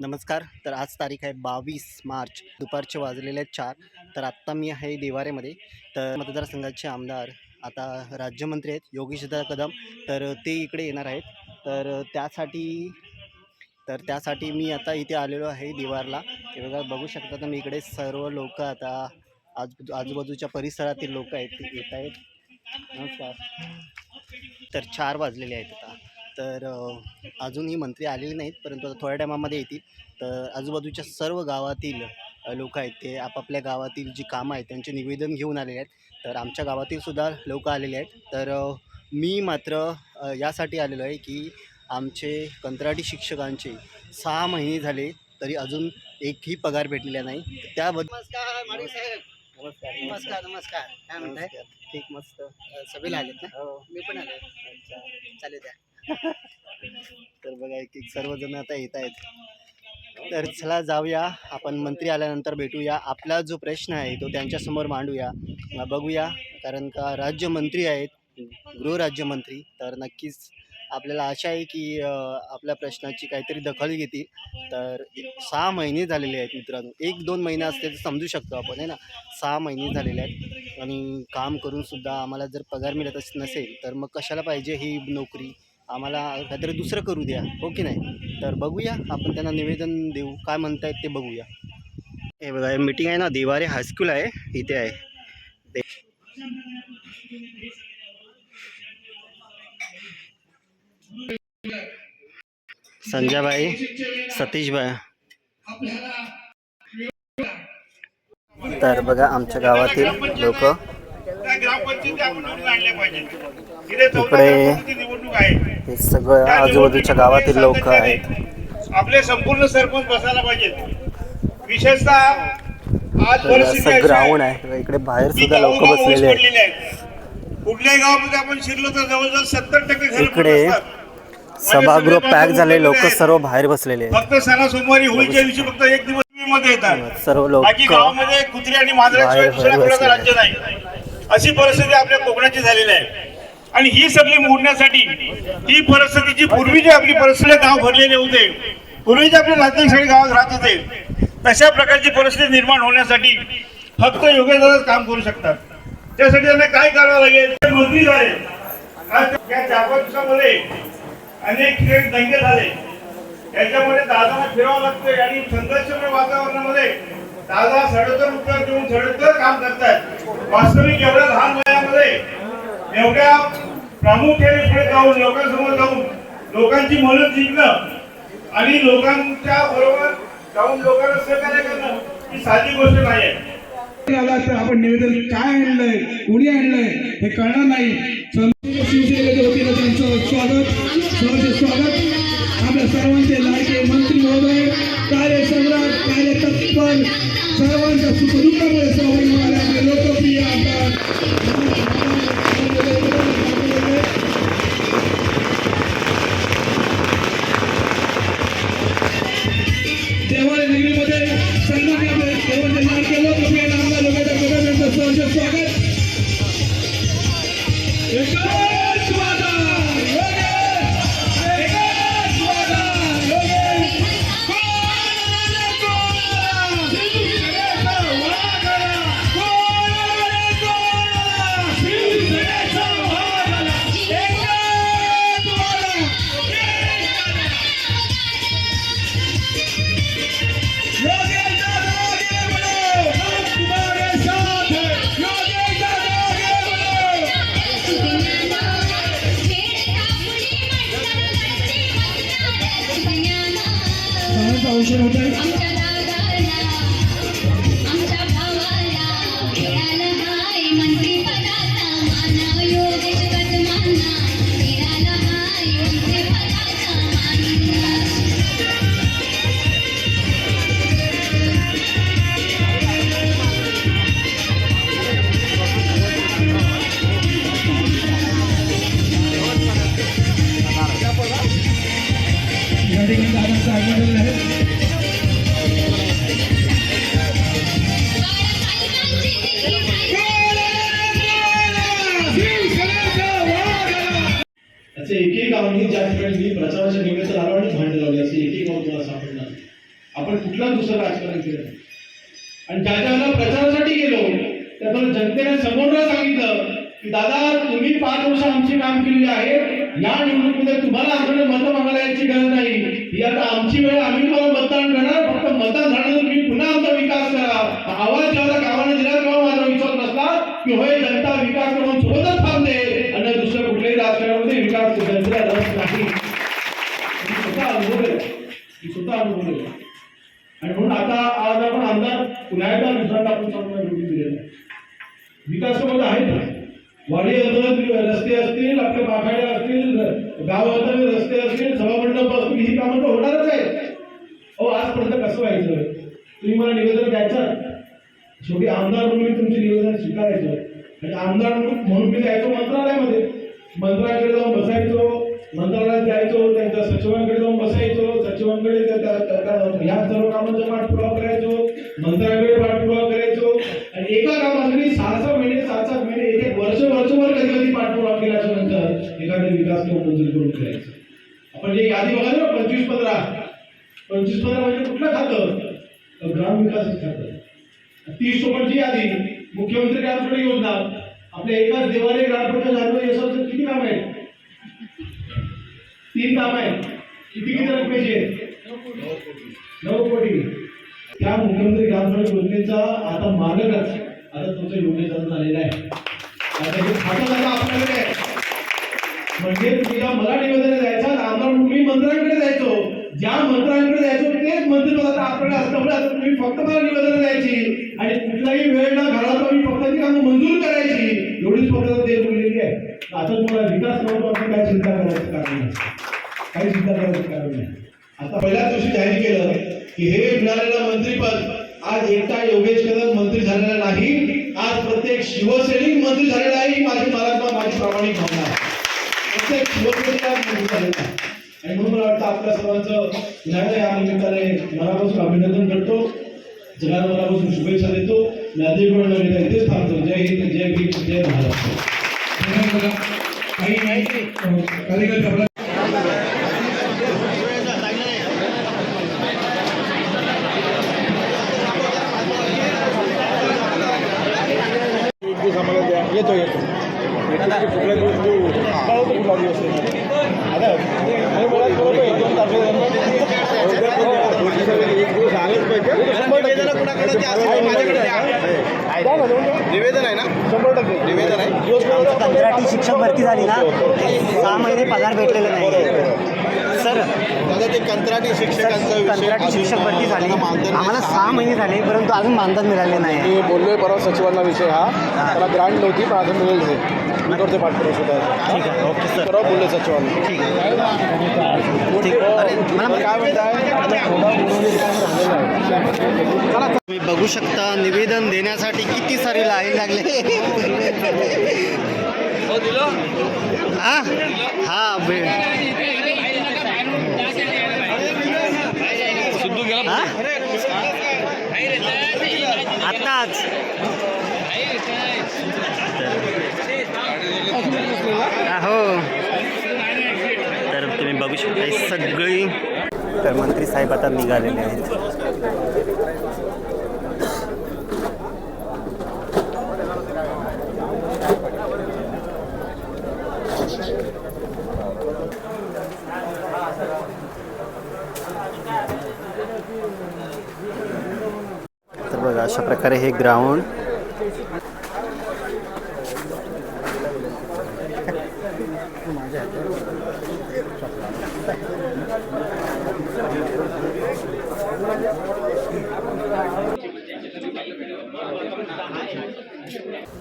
नमस्कार तर आज तारीख आहे बावीस मार्च दुपारचे वाजलेले आहेत चार. तर आत्ता मी आहे देवारेमध्ये. तर मतदारसंघाचे आमदार आता राज्यमंत्री आहेत योगेशदा कदम. तर ते इकडे येणार आहेत. तर त्यासाठी तर त्यासाठी मी आता इथे आलेलो आहे देवारला. ते बघा बघू शकता तर मी इकडे सर्व लोक आता आज आजूबाजूच्या परिसरातील लोक आहेत ते येत आहेत. नमस्कार. तर चार वाजलेले आहेत आता. तर अजूनही मंत्री आलेले नाहीत परंतु आता थोड्या टायमामध्ये येतील. तर आजूबाजूच्या सर्व गावातील लोक आहेत ते आपापल्या गावातील जी कामं आहेत त्यांचे निवेदन घेऊन आलेले आहेत. तर आमच्या गावातील सुद्धा लोक आलेले आहेत. तर मी मात्र यासाठी आलेलो आहे की आमचे कंत्राटी शिक्षकांचे सहा महिने झाले तरी अजून एकही पगार भेटलेला नाही. त्याबद्दल नमस्कार. नमस्कार काय म्हणताय. ठीक मस्त. सभेला आलेत ना? हो. मी पण आलोय. अच्छा. चालेल द्या. तर बघा एक एक सर्वजण आता येत आहेत. तर चला जाऊया. आपण मंत्री आल्यानंतर भेटूया. आपला जो प्रश्न आहे तो त्यांच्यासमोर मांडूया. बघूया कारण का राज्यमंत्री आहेत गृहराज्यमंत्री. तर नक्कीच आपल्याला आशा आहे की आपल्या प्रश्नाची काहीतरी दखल घेतील. तर सहा महिने झालेले आहेत मित्रांनो. एक दोन महिने असते तर समजू शकतो आपण आहे ना? सहा महिने झालेले आहेत. आणि काम करूनसुद्धा आम्हाला जर पगार मिळत नसेल तर मग कशाला पाहिजे ही नोकरी? आम्हाला काहीतरी दुसरं करू द्या हो की नाही? तर बघूया आपण त्यांना निवेदन देऊ. काय म्हणतायत ते बघूया. हे बघा मीटिंग आहे ना दिवारे हायस्कूल आहे. इथे आहे. ते संजयभाई सतीशभाई तर बघा आमच्या गावातील लोक पाहिजे इकडे ग्रामपंचायती निवडणूक आहे हे सगळं आजूबाजूच्या गावातील लोक आहेत. आपले संपूर्ण सरपंच बसायला पाहिजेत. विशेषतः असं ग्राउंड आहे. इकडे बाहेर सुद्धा लोक बसलेले आहेत. कुठल्याही गावामध्ये आपण शिरलो तर जवळजवळ सत्तर टक्के घरं इकडे. सभागृह पॅक झाले लोक. सर्व बाहेर बसलेले फक्त सणा सोमवारी होळीच्या दिवशी फक्त एक दिवसमध्ये येतात. सर्व लोक गावामध्ये कुत्री आणि राज्य नाही. अशी परिस्थिती आपल्या कोकणाची झालेली आहे. आणि ही सगळी मोडण्यासाठी ही परिस्थिती जी पूर्वी जी आपली परिस्थिती गाव भरलेले होते पूर्वीचे आपले नातेवाईक सगळे गावात राहत होते तशा प्रकारची परिस्थिती निर्माण होण्यासाठी फक्त योगेदारच काम करू शकतात. त्यासाठी त्यांना काय करावं लागेल? मंत्री झाले चार पाच दिवसामध्ये अनेक खेळ दंगे झाले. याच्यामध्ये दादाला फिरावं लागतंय आणि संघर्षमय वातावरणामध्ये दादा सडोतर उत्तर देऊन सडोतर काम करतात वास्तविक एवढ्या लहान वयामध्ये एवढ्या प्रामुख्याने पुढे जाऊन लोकांसमोर जाऊन लोकांची मदत जिंकणं आणि लोकांच्या बरोबर जाऊन लोकांना सहकार्य करणं ही साधी गोष्ट नाही आहे आला तर आपण निवेदन काय आणलंय कुणी आणलंय हे कळणार नाही. एकच वादा! emotional day. असं एकही गावांनी ज्या ठिकाणी मी प्रचाराच्या निमित्त आलो आणि भांड लावले असं एकही गाव तुम्हाला सापडणार आपण कुठला दुसरं राजकारण केलं आणि ज्या ज्याला प्रचारासाठी गेलो त्याला जनतेने समोर सांगितलं की दादा तुम्ही पाच वर्ष आमची काम केलेली आहे. या निवडणुकीमध्ये तुम्हाला आमच्याकडे मतं मागायला यायची गरज नाही. ही आता आमची वेळ आम्ही तुम्हाला मतदान करणार फक्त मतदान झाल्यानंतर तुम्ही पुन्हा आमचा विकास करा. आवाज जेव्हा गावाने दिला तेव्हा माझा विश्वास नसला की होय जनता विकास करून सोबतच थांबते आणि दुसऱ्या कुठल्याही राजकारणामध्ये विकास जनतेला रस नाही. मी स्वतः अनुभवलंय मी स्वतः अनुभवलंय आणि म्हणून आता आज आपण आमदार पुन्हा एकदा दुसऱ्यांदा आपण सर्वांना निवडून दिलेला विकास विकासामध्ये आहे ना वाडी अंतर्गत रस्ते असतील आपल्या बागाड्या असतील गाव अंतर्गत रस्ते असतील सभामंडप असतील ही कामं तर होणारच आहे अहो आजपर्यंत कसं व्हायचं? तुम्ही मला निवेदन द्यायचं? शेवटी आमदार म्हणून मी तुमचे निवेदन स्वीकारायचं. आणि आमदार म्हणून मी जायचो मंत्रालयामध्ये. मंत्रालयाकडे जाऊन बसायचो मंत्रालयात जायचो त्यांच्या सचिवांकडे जाऊन बसायचो सचिवांकडे ह्या सर्व कामांचा पाठपुरावा करायचो. मंत्रालयाकडे एखादे विकास किंवा मंजूर करून करायचं आपण जे यादी बघायला ना पंचवीस पंधरा. पंचवीस पंधरा म्हणजे कुठलं खातं? ग्राम विकास खातं. तीस सोबतची यादी. मुख्यमंत्री ग्रामसडक योजना. आपल्या एकाच देवाने ग्रामपंचायत झालं यशाचं किती काम आहे तीन काम आहे किती किती रकमेचे नऊ कोटी. त्या मुख्यमंत्री ग्रामसडक योजनेचा आता मालकच. आता तुमच्या योजनेचा झालेला आहे. आता हे खातं आपल्याकडे. आहे म्हणजे तुला मला निवेदन द्यायचं रामराम तुम्ही मी मंत्र्यांकडे जायचो. ज्या मंत्र्यांकडे जायचो तेच मंत्री मला आपल्याकडे असल्यामुळे आता तुम्ही फक्त मला निवेदन द्यायची आणि कुठलाही वेळ ना घालवता मी फक्त ती कामं मंजूर करायची. एवढीच फक्त ते बोललेली आहे. आता तुम्हाला विकास करतो आपण काय चिंता करायचं कारण नाही. काही चिंता करायचं कारण नाही. आता पहिल्याच दिवशी जाहीर केलं की हे मिळालेलं मंत्रीपद आज एकटा योगेश कदम मंत्री झालेला नाही. आज प्रत्येक शिवसैनिक मंत्री झालेला आहे ही माझी मला माझी प्रामाणिक भावना आहे. प्रत्येक. आणि म्हणून मला वाटतं आपल्या सर्वांचं एकदा या निमित्ताने मनापासून अभिनंदन करतो. जगाला मनापासून शुभेच्छा देतो. इथेच थांबतो. जय हिंद जय भीम जय महाराष्ट्र. काही आम्हाला द्या येतो येतो. दिवस देऊ कुठला दिवस. आता एक दोन. निवेदन आहे ना? शंभर टक्के. निवेदन आहे. कंत्राटी शिक्षक भरती झाली ना सहा महिने पगार भेटलेले नाही. सर दादा ते कंत्राटी शिक्षकांचा कंत्राटी शिक्षक भरती झाली. आम्हाला सहा महिने झाले परंतु अजून मानधन मिळाले नाही. मी बोललोय परवा सचिवांना विषय हा. त्याला ग्रांट नव्हती पण आता मिळेल ठीक ओके सर. ठीक ठीक अरे मला काय तुम्ही बघू शकता निवेदन देण्यासाठी किती सारी लाईन लागले. हा हा हा? आत्ताच हो तर तुम्ही सगळी तर मंत्री साहेब आता निघालेले आहेत. तर बघा अशा प्रकारे हे ग्राउंड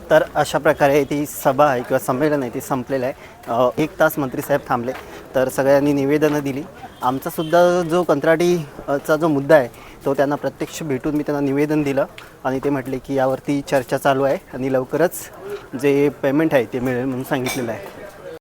तर अशा प्रकारे ती सभा आहे किंवा संमेलन आहे ती संपलेलं आहे. एक तास मंत्रीसाहेब थांबले. तर सगळ्यांनी निवेदनं दिली. आमचासुद्धा जो कंत्राटीचा जो मुद्दा आहे तो त्यांना प्रत्यक्ष भेटून मी त्यांना निवेदन दिलं आणि ते म्हटले की यावरती चर्चा चालू आहे आणि लवकरच जे पेमेंट आहे ते मिळेल म्हणून सांगितलेलं आहे.